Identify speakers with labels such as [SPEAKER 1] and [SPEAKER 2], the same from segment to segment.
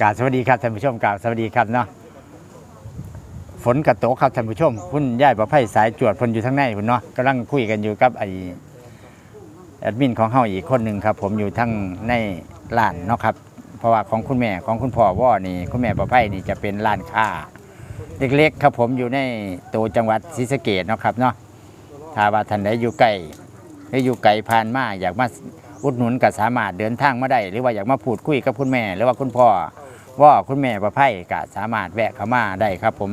[SPEAKER 1] กราบสวัสดีครับท่านผู้ชมกราบสวัสดีครับเนาะฝนกระโตกครับท่านผู้ชมคุณย่ายประไพสายจวดเพนอยู่ทั้งในคุณเนาะกำลังคุยกันอยู่กับไอแอดมินของเฮาอีกคนหนึ่งครับ ผมอยู่ทั้งในร้านเนาะครับ เพราะว่าของคุณแม่ของคุณพ่อว่านี่คุณแม่ประไพนี่จะเป็นร้านค้าเล็กๆครับผมอยู่ในตัวจังหวัดศรีสะเกดเนาะครับเนาะถ้าว่าท่านใดอยู่ไกลหรืออยู่ไกลผ่านมาอยากมา อุดหนุนก็สามารถเดินทางมาได้หรือว่าอยากมาพูดคุยกับคุณแม่หรือว่าคุณพ่อว่าคุณแม่ประไพก็สามารถแวะเข้ามาได้ครับ ผม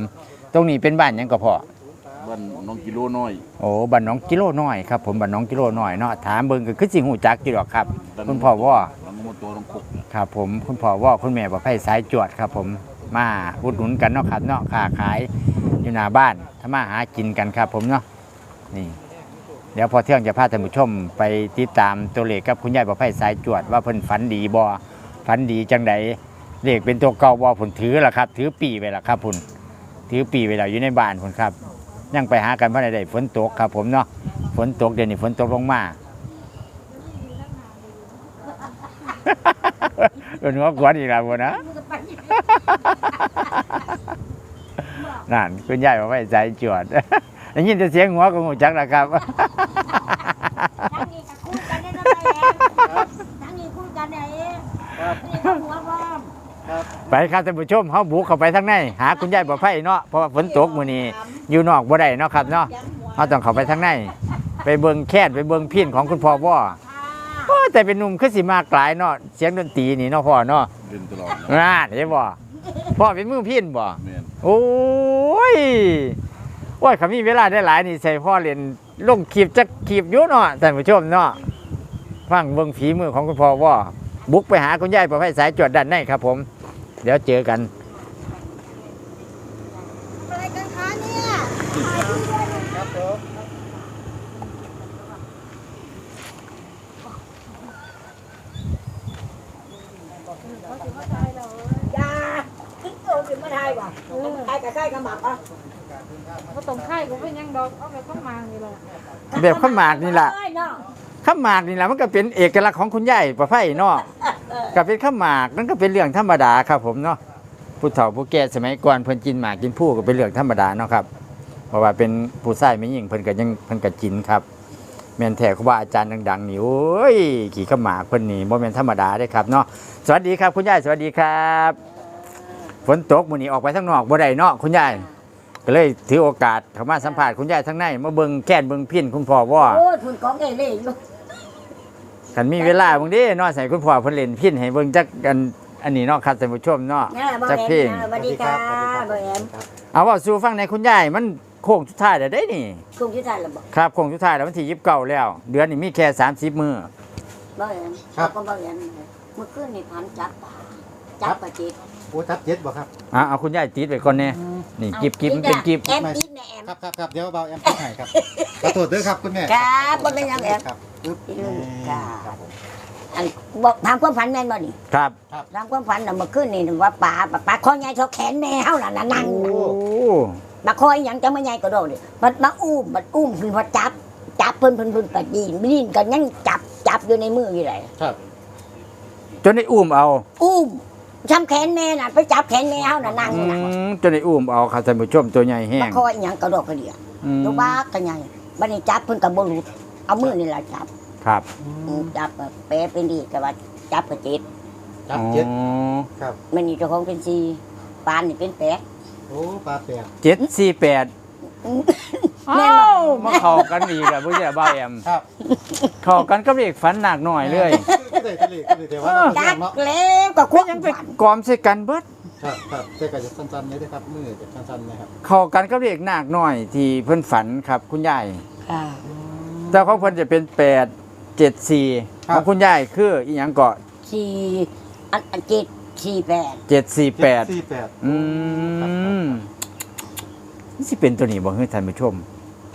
[SPEAKER 1] ตรงนี้เป็นบ้านหยังก็พอ
[SPEAKER 2] บ้านน้องกิโลน้อย
[SPEAKER 1] โอ้บ้านน้องกิโลน้อยครับผมบ้านน้องกิโลน้อยเนาะถามเบิ่งก็คือสิหูจักอยู่ดอกครับ คุณพ่อว่า
[SPEAKER 2] แล้วก็มาตัวน้องกกเนี่ย
[SPEAKER 1] ครับผมคุณพ่อว่าคุณแม่ประไพสายจวดครับ ผมมาอุดหนุนกันเนาะครับเนาะค้าขายอยู่หน้าบ้านถ้ามาหากินกันครับ ผมเนาะนี่ เดี๋ยวพอเที่ยงจะพาท่านผู้ชมไปติดตามตัวเลขกับคุณยายประไพสายจวดว่าเพิ่นฝันดีบ่ฝันดีจังใดเลขเป็นตัวเก่าบ่ผลถือล่ะครับ ถือปีไว้ล่ะครับพุ่นถือปีไว้แล้วอยู่ในบ้านพุ่นครับยังไปหากันเพราะใดฝนตกครับ ผมเนาะฝนตกเดี๋ยวนี้ฝนตกลงมาเป็นหัวขวนอีกแล้วนะนั่นคุณยายบอกว่าใจจวด ได้ยินแต่เสียงหัวก็หูจักแล้วครับ
[SPEAKER 3] ทั้งนี้ก็คุยกันได้แล้วทั้งนี้คุยกันได้เองนี่ก็หัวร้อน
[SPEAKER 1] ไปครับท่านผู้ชมเฮาบุกเข้าไปทางในหาคุณยายบ่ไผเนาะเพราะว่าฝนตกมื้อนี้อยู่นอกบ่ได้เนาะครับเนาะเฮาต้องเข้าไปทางใน ไปเบิ่งแค่นไปเบิ่งพินของคุณพ่อบ่
[SPEAKER 3] ค่ะ
[SPEAKER 1] โอ้แต่เป็นหนุ่มคือสิมากหลายเนาะเสียงดนตรีนี่เนาะพ่อเนาะ
[SPEAKER 2] เล่นตลอด
[SPEAKER 1] น่าเห็นบ่พ่อเป็นมือพินบ่
[SPEAKER 2] แม่น
[SPEAKER 1] โอ้ย ว่าเขามีเวลาได้หลายนี่ใส่พ่อเรียนลงคลิปจักคลิปอยู่เนาะท่านผู้ชมเนาะฟังเบิ่งฝีมือของคุณพ่อว่าบุกไปหาคุณยายประเภทสายจวดด้านในครับผม เดี๋ยวเจอกัน
[SPEAKER 3] อะไรกันคะเนี่ยยาคิดโตถึงมาไทยป่ะไทยกับไส้กับหมักอะ
[SPEAKER 4] ก็ตรงค่ก็เป็นยังดอกเอาไปข้างมานี่แหละ
[SPEAKER 1] แบบข้าวหมากนี่ล่ะ
[SPEAKER 3] เอ้ยเนาะ
[SPEAKER 1] ข้าวหมากนี่แหละมันก็เป็นเอกลักษณ์ของคุณยายประเภทเนาะก็เป็นข้าวหมากนั่นก็เป็นเรื่องธรรมดาครับผมเนาะผู้เฒ่าผู้แก่สมัยก่อนเพิ่นกินหมากกินผู้ก็เป็นเรื่องธรรมดาเนาะครับ เพราะว่าเป็นผู้ชายไม่ยิ่งเพิ่นก็ยังเพิ่นก็กินครับ แม่นแท้ครูบาอาจารย์ดังๆนี่โอ้ยขี่ข้าวหมากเพิ่นนี่บ่แม่นธรรมดาเด้ครับเนาะสวัสดีครับคุณยายสวัสดีครับ ฝนตกมื้อนี้ออกไปข้างนอกบ่ได้เนาะคุณยาย ก็เลยถือโอกาสเข้ามาสัมภาษณ์คุณยายทั้งในมาเบิ่งแค้นเบิ่งพินคุณพ่อว่า
[SPEAKER 3] โอ้ยคุณของเอเล่อยู่
[SPEAKER 1] คันมีเวลาเบิ่งเด้เนาะใส่คุณพ่อเพิ่นเล่นพินให้เบิ่งจักกันอันนี้เนาะครับท่านผู้ชมเนาะ
[SPEAKER 3] นี่แหละบอ
[SPEAKER 1] จัก
[SPEAKER 3] แอ
[SPEAKER 1] เพลง
[SPEAKER 3] มสวัสดีค่ะบอแอม
[SPEAKER 1] เอาเว่าสู่ฟังในอยคุณยายมันโค้งสุดท้ายแล้วเด้นี่
[SPEAKER 3] คุณชื่อท่านหรือบอก
[SPEAKER 1] ครับโค้งสุดท้ายแล้ววันที่29แล้ว เดือนนี้มีแค่30มื้อบ
[SPEAKER 3] อแอมครับก็บอแอมเมื่อคืนนี่พันจับปลาจับปลาจิต
[SPEAKER 5] โอ้ทับเจ็ดบ่ครับ
[SPEAKER 1] อะเอาคุณยายติดไว้ก่อนแน่ นี่กิบกิบมันเป็นกิบ
[SPEAKER 3] แอมอีกแม่แอม
[SPEAKER 5] ครับครับครับเดี๋ยวเบาแอมพูดให้ครับขอโทษด้วยครับคุณแม่
[SPEAKER 3] ครับบ่เป็นหยังแอม
[SPEAKER 5] ครับปึ๊บ
[SPEAKER 3] อีกหนึ่งค่ะ
[SPEAKER 5] ครับผม
[SPEAKER 3] อันบอกถามความฝันแม่นบ่นี่
[SPEAKER 1] ครับ
[SPEAKER 3] ถามความฝันน่ะเมื่อคืนนี่นึกว่าปลาปลาปลาคอใหญ่เท่าแขนแม่เฮาน่ะนั่ง
[SPEAKER 1] โอ้
[SPEAKER 3] ปลาคออีหยังจังมาใหญ่ก็โดดนี่มันมาอุ้มมันอุ้มเพิ่นพอจับ จับเพิ่นเพิ่นเพิ่นก็ยินยินก็ยังจับจับอยู่ในมืออยู่เลย
[SPEAKER 5] ครับ
[SPEAKER 1] จนได้อุ้มเอา
[SPEAKER 3] อุ้ม ช้ำแขนแม่น่ะไปจับแขนแม่เฮาน่ะนั่ง
[SPEAKER 1] อื
[SPEAKER 3] อยู่น่ะ
[SPEAKER 1] มจนได้อุ้มเอาครับท่านผู้ชมตัวใหญ่แห้
[SPEAKER 3] ปลางคออีหยังกระโดดกระเดีย
[SPEAKER 1] อืม
[SPEAKER 3] ลูกบ้าก็ใหญ่บัดนี้จับเพิ่นก็บ่รู้เอามือนี่ล่ะจับ
[SPEAKER 1] ครับ
[SPEAKER 3] อืมจับก็แปะเป็นดีก็ว่าจับก็เจ็ด
[SPEAKER 5] จับเจ็ด
[SPEAKER 1] อ๋อ
[SPEAKER 5] ครับ
[SPEAKER 3] มันนี่เจ้าของเป็นสี่ปานนี่เป็นแปด
[SPEAKER 5] โอ้ปลาแปด
[SPEAKER 1] เจ็ดสี่แปด
[SPEAKER 3] แม่
[SPEAKER 1] อ้าน
[SPEAKER 3] บ่
[SPEAKER 1] วมาเข้ากันอีกแล้วผู้ใหญ่บ้าแอม
[SPEAKER 5] ครับ
[SPEAKER 1] เข้ากันก็เรียกฝันหนักหน่อยเลย
[SPEAKER 5] ก็เลยก็เลยก็เลยแต่ว่าเรา
[SPEAKER 3] จั
[SPEAKER 5] เรื่
[SPEAKER 3] ก
[SPEAKER 5] องเนาะ
[SPEAKER 3] แล้วก็คว
[SPEAKER 1] ก็
[SPEAKER 3] บ
[SPEAKER 1] ยังไป
[SPEAKER 3] ฝัน
[SPEAKER 1] กอมใส่กันเบิด
[SPEAKER 5] ครับครับแต่ก็จะสั้นๆเลยนะครับมือจะสั้นๆนะครับ
[SPEAKER 1] เข้ากันก็เรียกหนักหน่อยที่เพิ่นฝันครับ คุณยาย
[SPEAKER 3] ค่ะ
[SPEAKER 1] แต่ของเพิ่นจะเป็นแปดเจ็ดสี่ของคุณยายคืออีหยังเกาะ
[SPEAKER 3] สี่อันอันเจ็ดสี่แปด
[SPEAKER 1] เจ็ดสี่แปด
[SPEAKER 5] สี่แปด
[SPEAKER 1] อืมนี่สิเป็นตัวนี้บ่เฮ้ยท่านผู้ชม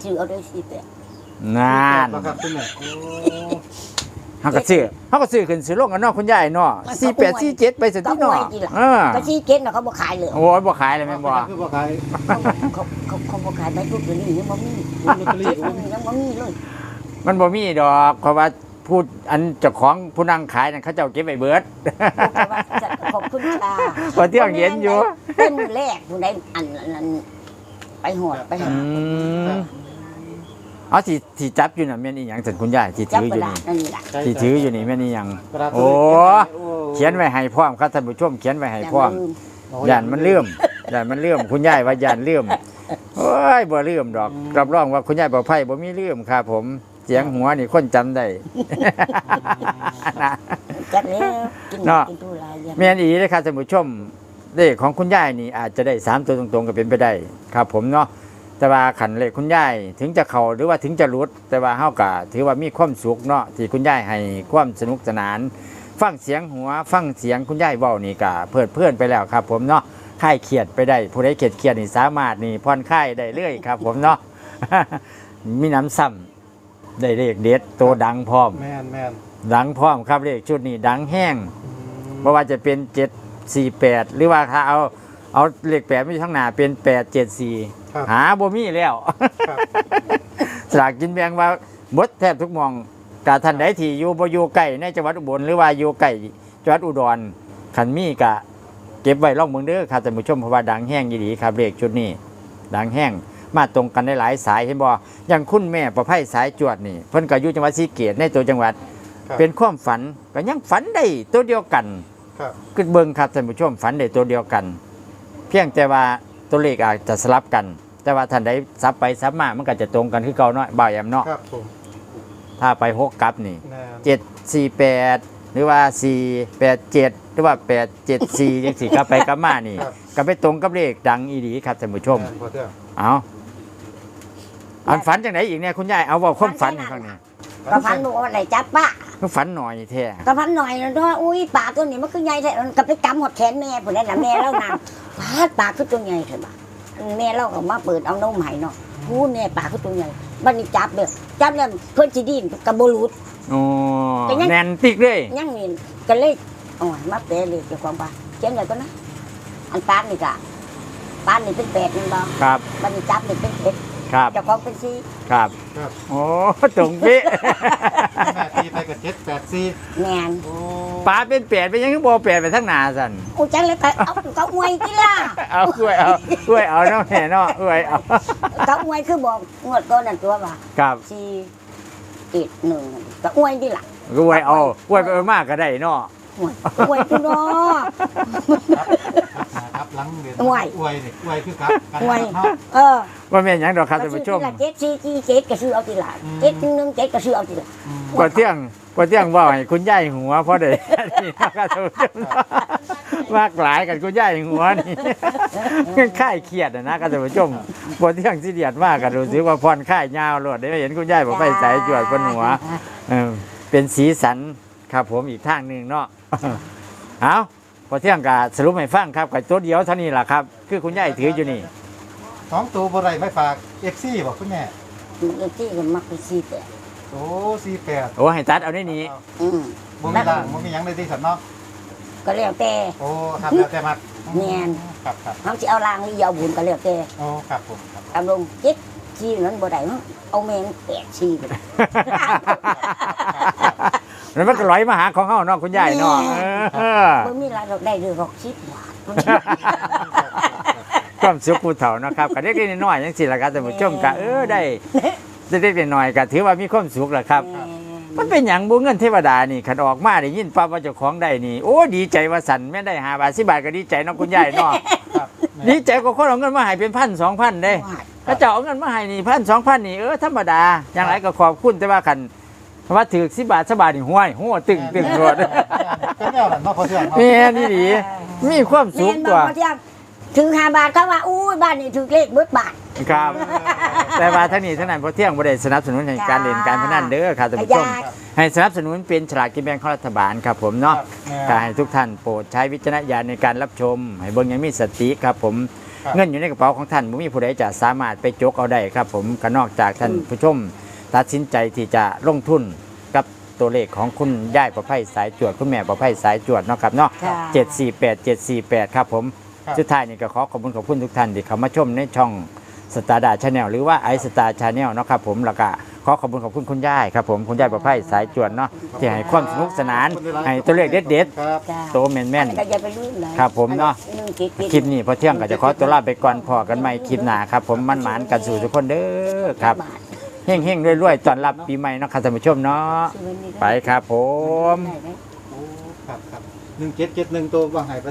[SPEAKER 3] ซื้อเอาด้วยสี่แปด
[SPEAKER 1] นาน
[SPEAKER 5] บ่ครับคุณแม่โอ้
[SPEAKER 1] เฮาก็ซื้อเฮาก็ซื้อขึ้นซื้อลงกันเนาะคุณยายเนาะสี่แปดสี่เจ็ดไปสิที่เนาะเออ
[SPEAKER 3] ก็สี่เจ็ดน่ะเขาบ่ขายเลย
[SPEAKER 1] โอ้ยบ่ขายเลยแม่นบ่
[SPEAKER 5] คือบ่ขาย
[SPEAKER 3] เขาเขาเขาเขาบ่ขายใบทุกตัวนี้ยังบ่มี
[SPEAKER 5] ลอตเตอรี่ก็บ่มี
[SPEAKER 3] ยังบ่มีเลย
[SPEAKER 1] มันบ่มีดอกเพราะว่าผพูดอันเจ้าของผู้นั่งขายนั่นเขาเจ้าเก็บไว้เบิด
[SPEAKER 3] ขอบคุณค่ะ
[SPEAKER 1] พอเที่ยงเย็นอยู่
[SPEAKER 3] เป็นมือแรกผู้ใดอันนั้นไปหอดไปหา
[SPEAKER 1] อืม เอาที่ที่จับอยู่น่ะแม่นอีหยังสันคุณยายที่
[SPEAKER 3] จับ
[SPEAKER 1] ถือกอยู่
[SPEAKER 3] ระดาษ
[SPEAKER 1] นี่
[SPEAKER 3] นั่นนี่แหละ
[SPEAKER 1] ที่ถืออยู่นี่แม่นอีหยัง
[SPEAKER 5] กระดาษ
[SPEAKER 1] โอ้
[SPEAKER 5] โอ้
[SPEAKER 1] เขียนไว้ให้พร้อมครับท่านผู้ชมเขียนไว้ให้พร้อม
[SPEAKER 5] โอ้
[SPEAKER 1] ย่านมันเลื่อมย่านมันเลื่อมคุณยายว่าย่านเลื่อมโอ้ยบ่เลื่อมดอกรับรองว่าคุณยายบ่ไพ่บ่มีเลื่อมครับผมเสียงหัวนี่คนจำได้ นะ
[SPEAKER 3] จัดแล้วกิน
[SPEAKER 1] เนาะ
[SPEAKER 3] กินทุลายอย่าง
[SPEAKER 1] แม่นอีเลยครับท่านผู้ชมเลขของคุณยายนี่อาจจะได้สามตัวตรงๆก็เป็นไปได้ครับผมเนาะ แต่ว่าขันเลขคุณยายถึงจะเข้าหรือว่าถึงจะหลุด แต่ว่าเฮาก็ถือว่ามีความสุขเนาะที่คุณยายให้ความสนุกสนาน ฟังเสียงหัว ฟังเสียงคุณยายเว้านี่ก็เพลิดเพลินไปแล้วครับ ผมเนาะคลายเครียดไปได้ผู้ใดเครียดเครียดนี่สามารถนี่ผ่อนคลายได้เรื่อยครับ ผมเนาะ มีน้ำซ้ำได้เลขเด็ดโตวดังพร้อม
[SPEAKER 5] แมนแมน
[SPEAKER 1] ดังพร้อมครับเลขชุดนี้ดังแห้ง
[SPEAKER 5] อืม
[SPEAKER 1] ไม่ว่าจะเป็น 7 4 8 หรือว่าถ้าเอาเอาเลขแปดไม่อยู่ข้างหน้าเป็น 8 7 4
[SPEAKER 5] ครับ
[SPEAKER 1] หาบ่มีแล้ว
[SPEAKER 5] ครับ
[SPEAKER 1] สลากกินแบ่งว่าหมดแทบทุกหมองกาท่านใดที่อยู่บ่อยู่ใกล้ในจังหวัดอุบลหรือว่าอยู่ใกล้จังหวัดอุดรคันมีกะ เก็บไว้ลองเบิ่งเด้อครับท่านผู้ชมเพราะว่าดังแห้งยีดีครับเลขชุดนี้ดังแห้งมาตรงกันได้หลายสายเห็นบ่อย่างคุณแม่ประไพสายจวดนี่เพิ่นก็อยู่จังหวัดศรีเกตในตัวจังหวัด
[SPEAKER 5] ครับ
[SPEAKER 1] เป็นความฝันก็ยังฝันได้ตัวเดียวกัน
[SPEAKER 5] ครับ
[SPEAKER 1] ขึ้นเบิ่งครับท่านผู้ชมฝันได้ตัวเดียวกัน เพียงแต่ว่า ตัวเลขอาจจะสลับกัน แต่ว่าท่านใดซับไปซับมามันก็จะตรงกันคือเก่าเนาะบ่าวแอมเนาะ
[SPEAKER 5] ครับผม
[SPEAKER 1] ถ้าไปหกกลับนี่
[SPEAKER 5] แมน
[SPEAKER 1] เจ็ดสี่แปดหรือว่าสี่แปดเจ็ดหรือว่าแปดเจ็ดสี่ยังสี่กลับไปกลับมานี่
[SPEAKER 5] ครับ
[SPEAKER 1] ก็ไปตรงกับเลขดังอีดีครับท่านผู้ชม
[SPEAKER 5] แนพอเที่ยง
[SPEAKER 1] เอาอันฝันจังไหนอีกเนี่ยคุณยายเอาเว่าความฝันให้ฟังหนี่อย
[SPEAKER 3] ก็พันบอกว่าอะไรจับปะ
[SPEAKER 1] ก็ฝันหน่อยแท้
[SPEAKER 3] ก็พันหน่อยแล้วด้วยอุ้ยปากตัวนี้มันคือใหญ่แท้มันก็ไปกำหดแขนแม่ผู้นั้นน่ะแม่เล่านางปาดปากคือตัวใหญ่เถอะบ่ะแม่เล่าก็มาเปิดเอานมให้เนาะพูดแม่ปากคือตัวใหญ่บัดนี้จับเด้อจับแล้วเพิ่นสิดิ้นก็บ่รู้
[SPEAKER 1] โอ้
[SPEAKER 3] แต่ยัง
[SPEAKER 1] แน่นติกเลย
[SPEAKER 3] ยังนี่ก็เลยอ๋อมาแปลเลยเจ้าของบ้านเขียนไว้ก็นะอันปานนี่ก็ปานนี่เป็นแปดนี่บ่
[SPEAKER 1] ครับ
[SPEAKER 3] บัดนี้จับนี่เป็นเจ็ด
[SPEAKER 1] ครับ
[SPEAKER 3] เจ้าของเป็นสี่
[SPEAKER 1] ครับ
[SPEAKER 5] ครับ
[SPEAKER 1] โอ้ตรงเป๊ะ
[SPEAKER 5] แม่ ตีไปกับเจ็ดแปดสี่
[SPEAKER 3] แม่น
[SPEAKER 5] โอ้
[SPEAKER 1] ปลาเป็นแปดเป็นยังคือบ่แปดไปทั้งหนาสัน
[SPEAKER 3] อู้จังเลยไปเอาเขาอวยติล่ะ
[SPEAKER 1] เอากล้วยเอากล้วยเอาเนาะแม่เนาะกล้วยเอา
[SPEAKER 3] เขาอวยคือบอกงวดก่อนนั่นตัวว่า
[SPEAKER 1] ครับ
[SPEAKER 3] สี่ติดหนึ่งก็อวยดิล่ะ
[SPEAKER 1] กล้วยเอากล้วยไปเอามากก็ได้เนาะ
[SPEAKER 3] อวยอวยพี่น้อ
[SPEAKER 5] ครับ หลังเดือน
[SPEAKER 3] อวย
[SPEAKER 5] อวยนี่อวยคือครับการ
[SPEAKER 3] อวย
[SPEAKER 5] เนาะ
[SPEAKER 3] เออ
[SPEAKER 1] ว่าแม่นหยังดอกครับท่านผู้ชม
[SPEAKER 3] เจ็ดสี่สี่เจ็ดก็ซื้อเอาทีละ
[SPEAKER 5] อืม
[SPEAKER 3] เจ็ดหนึ่งหนึ่งเจ็ดก็ซื้อเอาทีละ
[SPEAKER 5] อืม
[SPEAKER 1] กว่าเที่ยงกว่าเที่ยงว่าให้คุณยายหัวเพราะเด้นี่นะครับท่านผู้ชมมากหลายกันคุณยายหัวนี่ค่ายเครียดอะนะครับท่านผู้ชมกว่าเที่ยงสิเดียดมากกันรู้สึกว่าผ่อนคลายยาวโลดได้เห็นคุณยายบอกไปใส่จวดบนหัว เออเป็นสีสันครับผมอีกทางหนึ่งเนาะ เอา พอเที่ยงกาสรุปให้ฟังครับกับตัวเดียวเท่านี้แหละครับ คือคุณยายถืออยู่นี่
[SPEAKER 5] สองตัวบนไรไม่ฝากเอฟซีบอกคุณแม่
[SPEAKER 3] เออที่ก็มักไปสี่แปด
[SPEAKER 5] โอ้สี่แปด
[SPEAKER 1] โอ้ให้ตัดเอาได้นี้
[SPEAKER 3] อืม
[SPEAKER 5] บ่มีล่างบ่มีหยังเลยที่สันเนาะ
[SPEAKER 3] ก็แล้วแต่
[SPEAKER 5] โอ้ครับแล้วแต่มัก
[SPEAKER 3] แม่น
[SPEAKER 5] ครับครับ
[SPEAKER 3] เขาจะเอาลางหรือเอาบุญก็แล้วแต่
[SPEAKER 5] โอ้ครับผมครับ
[SPEAKER 3] ตามลงเจ็ดสี่นั้นบ่ได้มั้งเอาแมงแปดสี่ไป
[SPEAKER 1] แล้วมันก็ลอยมาหาของเฮาเนาะคุณยายเนาะเออ
[SPEAKER 3] บ่มีรายได้เดือนหกสิบบาท
[SPEAKER 1] ความสุขผู้เฒ่าเนาะครับก็เล็กๆน้อยๆจังซี่ล่ะครับท่านผู้ชมก็เออได้เล็กๆน้อยๆก็ถือว่ามีความสุขแหละครับ มันเป็นหยังบ่เงินเทวดานี่คันออกมาได้ยินปั๊บว่าเจ้าของได้นี่โอ้ดีใจว่าสันแม่นได้5บาท10บาทก็ดีใจเนาะคุณยายเนาะ
[SPEAKER 5] ครับแม่
[SPEAKER 1] ดีใจกว่าคนเอาเงินมาให้เป็นพันสองพันเด้ถ้าเจ้าเอาเงินมาให้นี่พันสองพันนี่เออธรรมดาอย่างไรก็ขอบคุณแต่ว่าคัน ว่าถือสิบาทสบาทนี่ห้วยหัวตึงตึงรวด
[SPEAKER 5] ก็แนวนั้นเนาะพอเที่ยงเนาะ
[SPEAKER 1] แม่นี่ดีมีความสุ
[SPEAKER 3] แม่
[SPEAKER 1] ข
[SPEAKER 3] น
[SPEAKER 1] ตั
[SPEAKER 3] บ
[SPEAKER 1] ว
[SPEAKER 3] อกว่าเที่ยงถึงห้าบาทเขาว่าอู้ยบ้านนี่ถึงเลขเบิดบาท
[SPEAKER 1] ครับ แต่ว่าทั้งนี้ทั้งนั้นพอเที่ยงบ่ได้สนับสนุนให้การเล่นการพนันเด้อครับท่านผู้ชม
[SPEAKER 3] อยาก
[SPEAKER 1] ให้สนับสนุนเป็นฉลากกินแบ่งของรัฐบาลครับผมเนาะ
[SPEAKER 5] ครับ
[SPEAKER 1] ก็ให้ทุกท่านโปรดใช้วิจารณญาณในการรับชม ให้เบิ่งอยังมีสติครับผม
[SPEAKER 5] ครับ
[SPEAKER 1] เงินอยู่ในกระเป๋าของท่านบ่มีผู้ใดจะสามารถไปจกเอาได้ครับ ผมก็นอกจากท่านผู้ชม ตัดสินใจที่จะลงทุนกับตัวเลขของคุณย่ายประไพสายจวด คุณแม่ประไพสายจวดเนาะครับเนาะ
[SPEAKER 3] ค่ะ
[SPEAKER 1] เจ็ดสี่แปดเจ็ดสี่แปด
[SPEAKER 5] ครับผม
[SPEAKER 1] สุดท้ายนี่ก็ขอขอบคุณขอบคุณทุกท่านที่เข้ามาชมในช่องสตาร์ดาชาแนลหรือว่าไอสตาร์ชาแนลเนาะครับผมแล้วก็ขอขอบคุณขอบคุณคุณย่ายครับผมคุณย่ายประไพสายจวดเนาะที่ให้ความสนุกสนานให้ตัวเลขเด็ดๆโตวแม่น
[SPEAKER 3] แม่มนครับ
[SPEAKER 1] ผมเนาะคลิปนี้พอเที่ยงก็จะขอตัวลาไปก่อนพอกันใหม่คลิปหน้าครับผมมันหมานกันสู่ทุกคนเด้อครับ
[SPEAKER 3] เฮง
[SPEAKER 1] เฮงๆรวยๆตอนรับปีใหม่นะค่ะท่านผู้ชมเนาะไปครับผม
[SPEAKER 5] ครับครับหนึ่งเจ็ดเจ็ดหนึ่งตัววางหายป